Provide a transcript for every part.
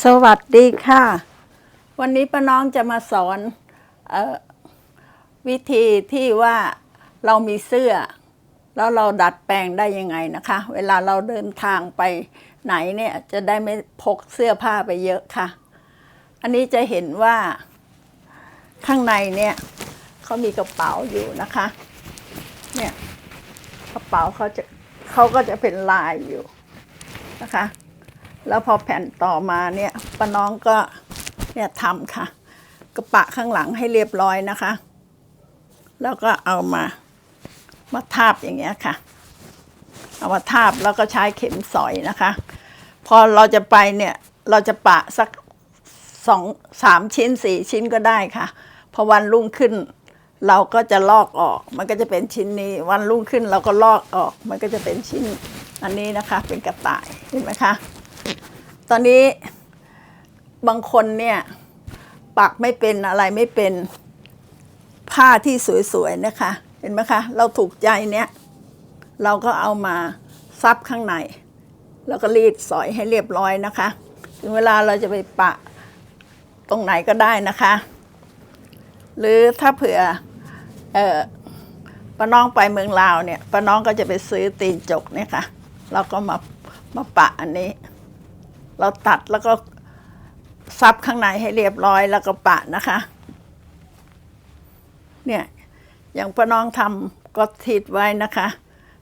สวัสดีค่ะ วันนี้ป้าน้องจะมาสอนออวิธีที่ว่าเรามีเสื้อ แล้วเราดัดแปลงได้ยังไงนะคะ เวลาเราเดินทางไปไหนเนี่ยจะได้ไม่พกเสื้อผ้าไปเยอะค่ะ อันนี้จะเห็นว่าข้างในเนี่ยเขามีกระเป๋าอยู่นะคะ เนี่ยกระเป๋าเขาจะเขาก็จะเป็นลายอยู่นะคะ แล้วพอแผ่นต่อมาเนี่ยป้าน้องก็เนี่ยทำค่ะ กระปะข้างหลังให้เรียบร้อยนะคะ แล้วก็เอามามาทาบอย่างเงี้ยค่ะ เอามาทาบแล้วก็ใช้เข็มสอยนะคะ พอเราจะไปเนี่ยเราจะปะสักสองสามชิ้นสี่ชิ้นก็ได้ค่ะ พอวันรุ่งขึ้น เราก็จะลอกออก มันก็จะเป็นชิ้นนี้วันรุ่งขึ้นเราก็ลอกออก มันก็จะเป็นชิ้นอันนี้นะคะ เป็นกระต่ายเห็นไหมคะ ตอนนี้บางคนเนี่ยปักไม่เป็นอะไรไม่เป็นผ้าที่สวยๆนะคะ เห็นไหมคะ เราถูกใจเนี่ย เราก็เอามาซับข้างใน แล้วก็รีดสอยให้เรียบร้อยนะคะ ถึงเวลาเราจะไปปะตรงไหนก็ได้นะคะ หรือถ้าเผื่อเออป้าน้องไปเมืองลาวเนี่ยป้าน้องก็จะไปซื้อตีนจกเนี่ยค่ะ เราก็มามาปะอันนี้ เราตัดแล้วก็ซับข้างในให้เรียบร้อยแล้วก็ปะนะคะ เนี่ยอย่างป้าน้องทำก็ทิดไว้นะคะ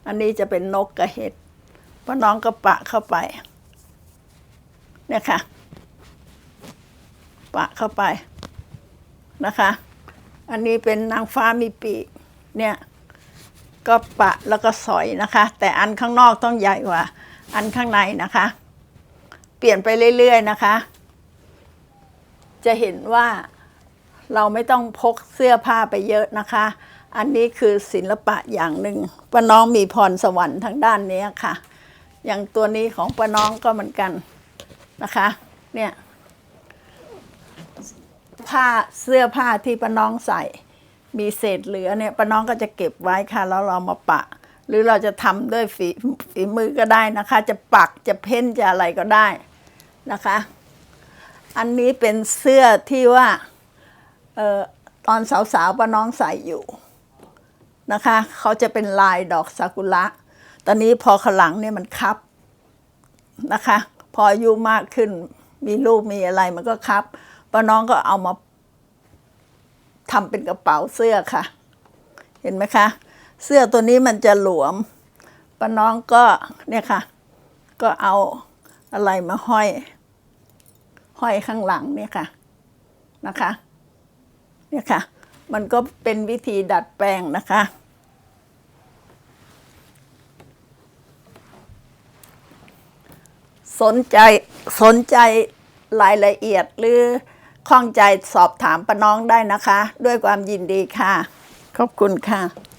อันนี้จะเป็นนกกระเห็ดป้าน้องก็ปะเข้าไป เนี่ยค่ะ ปะเข้าไปนะคะ อันนี้เป็นนางฟ้ามีปีกเนี่ย ก็ปะแล้วก็สอยนะคะ แต่อันข้างนอกต้องใหญ่กว่า อันข้างในนะคะ เปลี่ยนไปเรื่อยๆนะคะ จะเห็นว่าเราไม่ต้องพกเสื้อผ้าไปเยอะนะคะ อันนี้คือศิลปะอย่างหนึ่งป้าน้องมีพรสวรรค์ทางด้านนี้ค่ะ อย่างตัวนี้ของป้าน้องก็เหมือนกันนะคะ เนี่ยผ้าเสื้อผ้าที่ป้าน้องใส่ มีเศษเหลือเนี่ยป้าน้องก็จะเก็บไว้ค่ะแล้วเรามาปะ หรือเราจะทำด้วยฝีฝีมือก็ได้นะคะ จะปักจะเพ้นจะอะไรก็ได้ นะคะ อันนี้เป็นเสื้อที่ว่าออตอนสาวๆป้าน้องใส่อยู่นะคะเขาจะเป็นลายดอกซากุระ ตอนนี้พอขลังเนี่ยมันคับนะคะ พออายุมากขึ้นมีลูกมีอะไรมันก็คับป้าน้องก็เอามาทำเป็นกระเป๋าเสื้อค่ะ เห็นไหมคะ เสื้อตัวนี้มันจะหลวมป้าน้องก็เนี่ยค่ะ ก็เอา อะไรมาห้อย ห้อยข้างหลังเนี่ยค่ะนะคะ เนี่ยค่ะ มันก็เป็นวิธีดัดแปลงนะคะ สนใจสนใจรายละเอียดหรือข้องใจสอบถามป้าน้องได้นะคะ ด้วยความยินดีค่ะ ขอบคุณค่ะ